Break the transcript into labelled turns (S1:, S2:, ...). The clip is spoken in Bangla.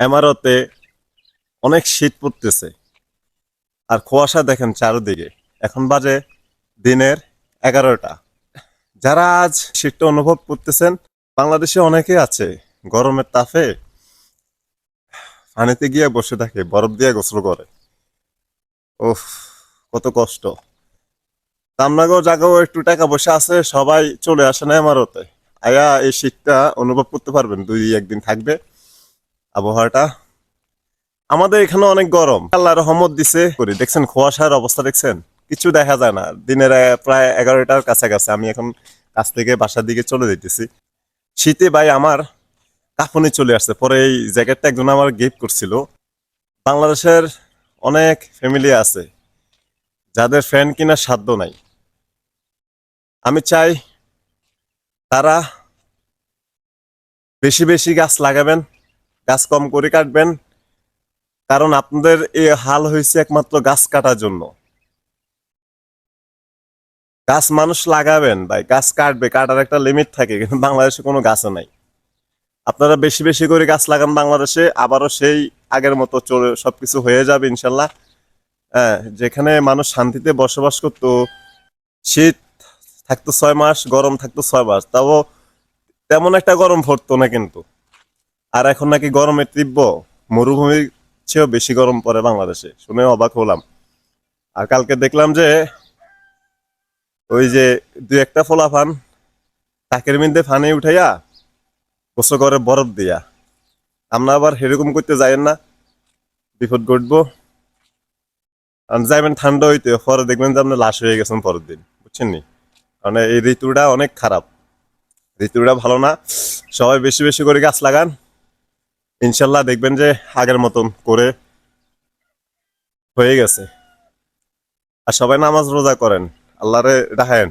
S1: এমারতে অনেক শীত পড়তেছে। আর কুয়াশা দেখেন চারদিকে। এখন বাজে দিনের এগারোটা। যারা আজ শীতটা অনুভব করতেছেন, বাংলাদেশে অনেকে আছে, গরমের তাফে পানিতে গিয়ে বসে থাকে, বরফ দিয়ে গোসল করে। ওফ কত কষ্ট। তামনাগর জায়গাও একটু টাকা পয়সা আছে, সবাই চলে আসে না আমারতে আয়া এই শীতটা অনুভব করতে পারবেন দুই একদিন থাকবে। আবহাওয়াটা। আমাদের এখানে অনেক গরম। আল্লাহ রহমত দিছে। করি, দেখছেন কুয়াশার অবস্থা দেখছেন? কিছু দেখা যায় না। দিনের প্রায় এগারোটার কাছাকাছি। আমি এখন কাছ থেকে বাসার দিকে চলে যেতেছি শীতে ভাই আমার কাঁপুনি চলে আসছে। পরে এই জ্যাকেটটা একজন আমার গিফট করছিল। বাংলাদেশের অনেক ফ্যামিলি আছে, যাদের ফ্যান কেনার সাধ্য নাই। আমি চাই তারা বেশি বেশি গাছ লাগাবেন। গাছ কম করে কাটবেন। কারণ আপনাদের এই হাল হয়েছে একমাত্র গাছ কাটার জন্য। গাছ মানুষ লাগাবেন ভাই, গাছ কাটবে, কাটার একটা লিমিট থাকে, কিন্তু বাংলাদেশে কোনো গাছ নাই। আপনারা বেশি বেশি করে গাছ লাগান বাংলাদেশে, আবারও সেই আগের মতো চলে সবকিছু হয়ে যাবে ইনশাল্লাহ। হ্যাঁ যেখানে মানুষ শান্তিতে বসবাস করতো, শীত থাকতো ছয় মাস, গরম থাকতো ছয় মাস, তাও তেমন একটা গরম পড়তো না কিন্তু। আর এখন নাকি গরমের তীব্র। মরুভূমির চেয়েও বেশি গরম পড়ে বাংলাদেশে। শুনে অবাক হলাম। আর কালকে দেখলাম যে ওই যে দুই একটা ফোলা ফান, তাকের মধ্যে ফানি উঠাইয়া গোসল করে বরফ দিয়া। আমরা আবার সেরকম করতে যাইেন না। বিপদ ঘটবো। আর যাইবেন ঠান্ডা হইতে, পরে দেখবেন যে আপনি লাশ হয়ে গেছেন পরের দিন। বুঝছেন নি? মানে এই ঋতুটা অনেক খারাপ। ঋতুটা ভালো না। সবাই বেশি বেশি করে গাছ লাগান। ইনশাল্লাহ দেখবেন যে আগের মতন করে হয়ে গেছে। আর সবাই নামাজ রোজা করেন, আল্লাহরে ডাকেন।